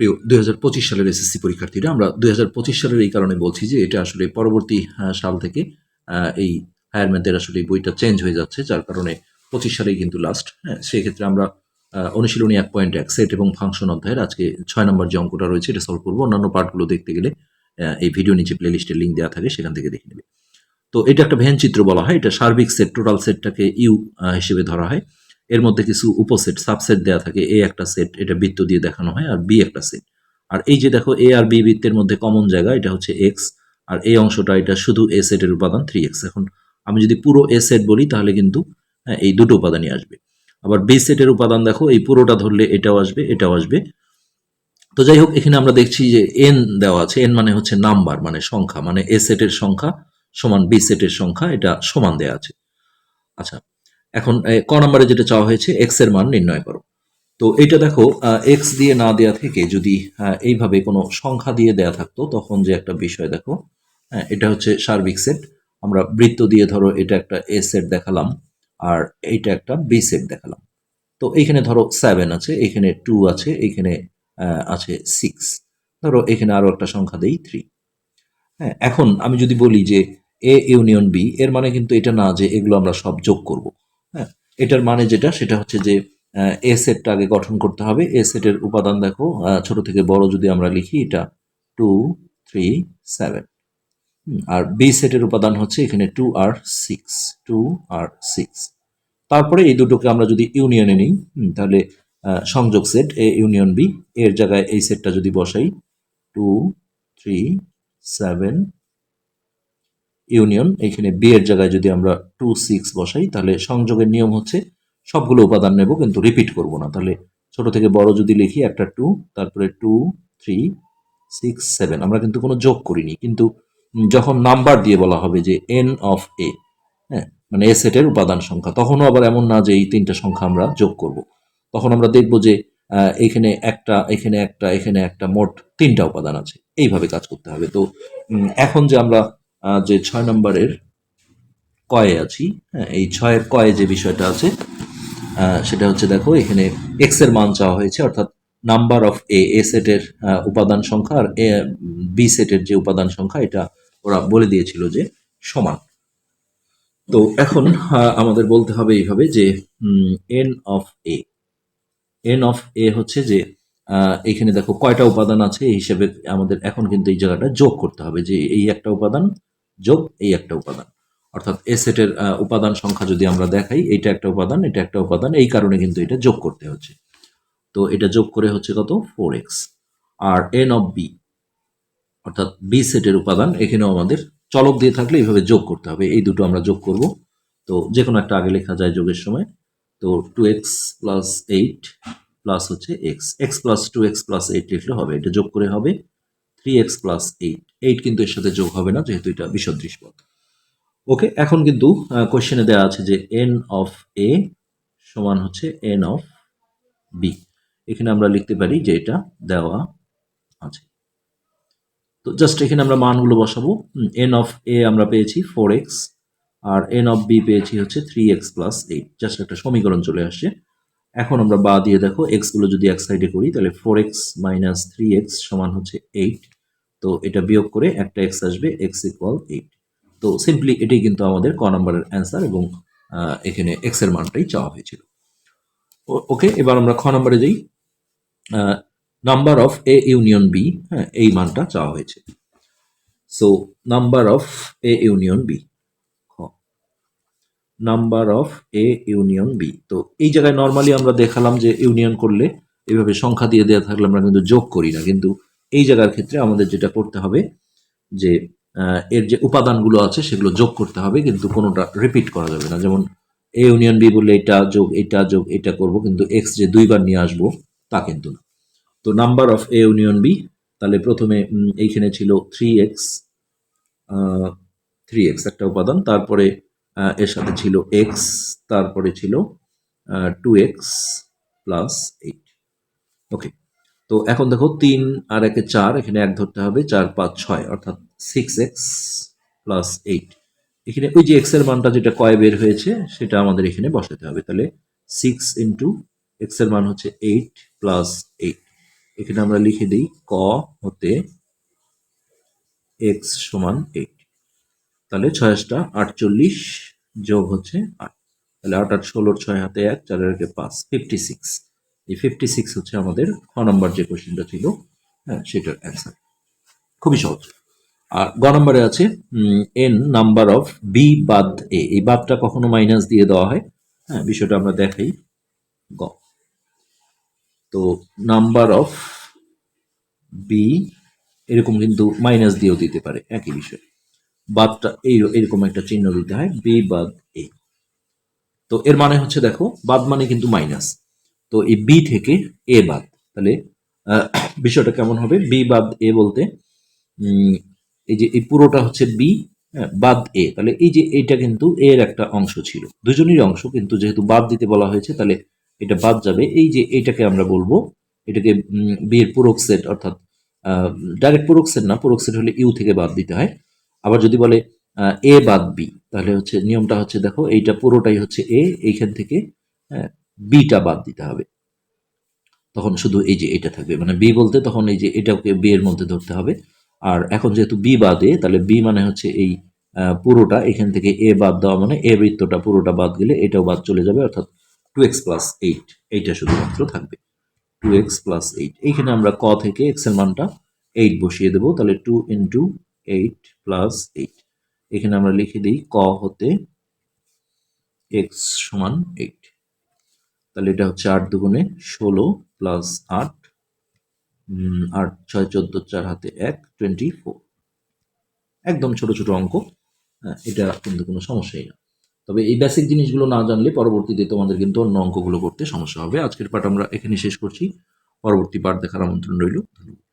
প্রিয়, দুই হাজার পঁচিশ সালের এসএসসি পরীক্ষার্থীরা, আমরা দুই হাজার পঁচিশ সালের এই কারণে বলছি যে এটা আসলে পরবর্তী সাল থেকে এই হায়ার ম্যাথের আসলে বইটা চেঞ্জ হয়ে যাচ্ছে, যার কারণে পঁচিশ সালেই কিন্তু লাস্ট হ্যাঁ? সেক্ষেত্রে আমরা অনুশীলনী এক পয়েন্ট এক সেট এবং ফাংশন অধ্যায়ের আজকে ছয় নম্বর যে অঙ্কটা রয়েছে এটা সলভ করব। অন্যান্য পার্টগুলো দেখতে গেলে এই ভিডিও নিচে প্লে লিস্টের লিঙ্ক দেওয়া থাকে, সেখান থেকে দেখে নেবে। তো এটা একটা ভ্যান চিত্র বলা হয়, এটা সার্বিক সেট টোটাল সেটটাকে ইউ হিসেবে ধরা হয়। এর মধ্যে কিছু উপসেট সাবসেট দেওয়া থাকে। এ একটা সেট এটা বৃত্ত দিয়ে দেখানো হয় আর বি একটা সেট। আর এই যে দেখো এ আর বি বৃত্তের মধ্যে কমন জায়গা এটা হচ্ছে এক্স আর এই অংশটা এটা শুধু এ সেটের উপাদান থ্রি এক্স। এখন আমি যদি পুরো এ সেট বলি তাহলে কিন্তু হ্যাঁ, এই দুটো উপাদানই আসবে। আবার বি সেটের উপাদান দেখো এই পুরোটা ধরলে এটাও আসবে এটাও আসবে। তো যাই হোক এখানে আমরা দেখছি যে এন দেওয়া আছে। এন মানে হচ্ছে নাম্বার মানে সংখ্যা মানে এ সেটের সংখ্যা সমান বি সেটের সংখ্যা এটা সমান দেওয়া আছে। আচ্ছা এখন ক নম্বরে যেটা চাওয়া হয়েছে এক্সের মান নির্ণয় করো। তো এটা দেখো এক্স দিয়ে না দেয়া থেকে যদি আহ, এইভাবে কোনো সংখ্যা দিয়ে দেয়া থাকতো তখন যে একটা বিষয় দেখো হ্যাঁ, এটা হচ্ছে সার্বিক সেট। আমরা বৃত্ত দিয়ে ধরো এটা একটা এ সেট দেখালাম আর এইটা একটা বি সেট দেখালাম। তো এইখানে ধরো সেভেন আছে এখানে টু আছে এখানে আছে সিক্স ধরো এখানে আরও একটা সংখ্যা দেই থ্রি হ্যাঁ এখন আমি যদি বলি যে এ ইউনিয়ন বি এর মানে কিন্তু এটা না যে এগুলো আমরা সব যোগ করব। হ্যাঁ এটার মানে যেটা, সেটা হচ্ছে যে এ সেটটা আগে গঠন করতে হবে। এ সেটের উপাদান দেখো ছোট থেকে বড় যদি আমরা লিখি, এটা টু থ্রি সেভেন আর বি সেটের উপাদান হচ্ছে এখানে টু আর সিক্স টু আর সিক্স তারপরে এই দুটোকে আমরা যদি ইউনিয়নে নিই তাহলে সংযোগ সেট এ ইউনিয়ন বি এর জায়গায় এই সেটটা যদি বসাই টু থ্রি সেভেন ইউনিয়ন, এখানে বি এর জায়গায় যদি আমরা টু সিক্স বসাই, তাহলে সংযোগের নিয়ম হচ্ছে সবগুলো উপাদান নেব, কিন্তু রিপিট করব না। তাহলে ছোট থেকে বড় যদি লিখি, একটা টু তারপরে টু থ্রি সিক্স সেভেন আমরা কিন্তু কোনো যোগ করিনি। কিন্তু যখন নাম্বার দিয়ে বলা হবে যে এন অফ এ হ্যাঁ মানে এ সেটের উপাদান সংখ্যা, তখনও আবার এমন না যে এই তিনটা সংখ্যা আমরা যোগ করব। তখন আমরা দেখব যে এখানে একটা এখানে একটা এখানে একটা, মোট তিনটা উপাদান আছে। এইভাবে কাজ করতে হবে। তো এখন যে আমরা যে ছয় নম্বরের কয়ে আছি হ্যাঁ এই ছয়ের কয়ে যে বিষয়টা আছে সেটা হচ্ছে দেখো, এখানে এক্সের মান চাওয়া হয়েছে, অর্থাৎ নাম্বার অফ এ এ সেটের উপাদান সংখ্যা আর এ বি সেটের যে উপাদান সংখ্যা, এটা ওরা বলে দিয়েছিল যে সমান। তো এখন আমাদের বলতে হবে এইভাবে যে N of A N of A হচ্ছে যে এখানে দেখো কয়টা উপাদান আছে, এই হিসেবে আমাদের এখন কিন্তু এই জায়গাটা যোগ করতে হবে যে এই একটা উপাদান যোগ এই একটা উপাদান। অর্থাৎ এ সেটের উপাদান সংখ্যা যদি আমরা দেখাই এটা একটা উপাদান, এটা একটা উপাদান, এই কারণে কিন্তু এটা যোগ করতে হচ্ছে। তো এটা যোগ করে হচ্ছে কত? ফোর এক্স আর এন অফ বি অর্থাৎ বি সেটের উপাদান, এখানেও আমাদের চলক দিয়ে থাকলে এইভাবে যোগ করতে হবে। এই দুটো আমরা যোগ করব। তো যে কোনো একটা আগে লেখা যায় যোগের সময়। তো two X plus eight plus হচ্ছে X X plus two X plus eight লিখলে হবে। এটা যোগ করে হবে। Three X plus eight eight কিন্তু এর সাথে যোগ হবে না, যেহেতু এটা বিসদৃশ পদ ওকে এখন কিন্তু কোশ্চেনে দেওয়া আছে যে এন অফ এ সমান হচ্ছে এন অফ বি এখানে আমরা লিখতে পারি যে এটা দেওয়া আছে। তো জাস্ট এখানে আমরা মানগুলো বসাবো। এন অফ এ আমরা পেয়েছি ফোর এক্স আর এন অফ বি পেয়েছি হচ্ছে three X plus eight just একটা সমীকরণ চলে আসছে। এখন আমরা বা দিয়ে দেখো এক্সগুলো যদি এক সাইডে করি, তাহলে four X minus three X সমান হচ্ছে এইট তো এটা বিয়োগ করে একটা এক্স আসবে এক্স ইকুয়াল এইট তো সিম্পলি এটাই কিন্তু আমাদের ক নম্বরের অ্যান্সার এবং এখানে এক্সের মানটাই চাওয়া হয়েছিল। ওকে, এবার আমরা খ নম্বরে যাই। Number of A union B হ্যাঁ এই মানটা চাওয়া হয়েছে। So number of A union B number of A union B তো এই জায়গায় নর্মালি আমরা দেখালাম যে ইউনিয়ন করলে এভাবে সংখ্যা দিয়ে দেওয়া থাকলে আমরা কিন্তু যোগ করি না। কিন্তু এই জায়গার ক্ষেত্রে আমাদের যেটা করতে হবে যে এর যে উপাদানগুলো আছে সেগুলো যোগ করতে হবে, কিন্তু কোনোটা রিপিট করা যাবে না। যেমন এ ইউনিয়ন বি বললে এটা যোগ এটা যোগ, এটা করব, কিন্তু এক্স যে দুইবার নিয়ে আসব, তা কিন্তু না। তো number of A union B তাহলে প্রথমে এইখানে ছিল থ্রি এক্স থ্রি এক্স একটা উপাদান, তারপরে এর সাথে ছিল এক্স তারপরে ছিল two X plus eight okay তো এখন দেখো তিন আর একে চার, এখানে এক ধরতে হবে, চার, পাঁচ, ছয়, অর্থাৎ সিক্স এক্স প্লাস এইট এখানে ওই যে এক্সের মানটা যেটা কয় বের হয়েছে, সেটা আমাদের এখানে বসাতে হবে। তাহলে সিক্স ইন্টু এক্সের মান হচ্ছে এইট প্লাস এইট এখানে আমরা লিখে দিই ক হতে এক্স সমান এইট তাহলে ছয় আটটা আটচল্লিশ যোগ হচ্ছে আট। তাহলে আট আট ষোলোর ছয় হাতে এক, চারের একে পাঁচ ফিফটি সিক্স এই ফিফটি সিক্স হচ্ছে আমাদের খ নম্বর যে কোশ্চেনটা ছিল হ্যাঁ সেটার অ্যান্সার খুবই সহজ। আর গ নম্বরে আছে এন নাম্বার অফ বি বাদ এ এই বাদটা কখনো মাইনাস দিয়ে দেওয়া হয়। হ্যাঁ বিষয়টা আমরা দেখাই গ। তো নাম্বার অফ বি এরকম কিন্তু মাইনাস দিয়েও দিতে পারে, একই বিষয়। বাদটা এই এরকম একটা চিহ্ন দিতে হয় বি বাদ এ তো এর মানে হচ্ছে দেখো, বাদ মানে কিন্তু মাইনাস তো এই বি থেকে এ বাদ। তাহলে বিষয়টা কেমন হবে? বি বাদ এ বলতে এই যে এই পুরোটা হচ্ছে বি বাদ এ তাহলে এই যে এইটা কিন্তু এর একটা অংশ ছিল। দুজনেরই অংশ কিন্তু যেহেতু বাদ দিতে বলা হয়েছে, তাহলে এটা বাদ যাবে। এই যে এইটাকে আমরা বলব, এটাকে বি এর পূরক সেট অর্থাৎ ডাইরেক্ট পূরক সেট না, পূরক সেট হলে ইউ থেকে বাদ দিতে হয়। আবার যদি বলে এ বাদ বি, তাহলে হচ্ছে নিয়মটা হচ্ছে দেখো, এইটা পুরোটাই হচ্ছে এ, এইখান থেকে বিটা বাদ দিতে হবে। তখন শুধু এই যে এটা থাকবে মানে বি বলতে তখন এই যে এটাকে বি এর মধ্যে ধরতে হবে। আর এখন যেহেতু বি বাদে, তাহলে বি মানে হচ্ছে এই পুরোটা, এখান থেকে এ বাদ দেওয়া মানে এ বৃত্তটা পুরোটা বাদ গেলে এটাও বাদ চলে যাবে, অর্থাৎ টু এক্স প্লাস এইট, এইটা শুধুমাত্র থাকবে। টু এক্স প্লাস এইট, এইখানে আমরা ক থেকে এক্সের মানটা এইট বসিয়ে দেবো, তাহলে two into eight plus eight এখানে আমরা লিখে দিই ক হতে এক্স সমান এইট তাহলে এটা হচ্ছে আট দুগুণে ষোলো প্লাস আট আট ছয় চোদ্দ চার হাতে এক টোয়েন্টি ফোর একদম ছোট ছোট অঙ্ক হ্যাঁ, এটা কিন্তু কোনো সমস্যাই না। তবে এই বেসিক জিনিসগুলো না জানলে পরবর্তীতে তোমাদের কিন্তু অন্য অঙ্কগুলো করতে সমস্যা হবে। আজকের পাঠ আমরা এখানে শেষ করছি। পরবর্তী পাঠ দেখার আমন্ত্রণ রইল। ধন্যবাদ।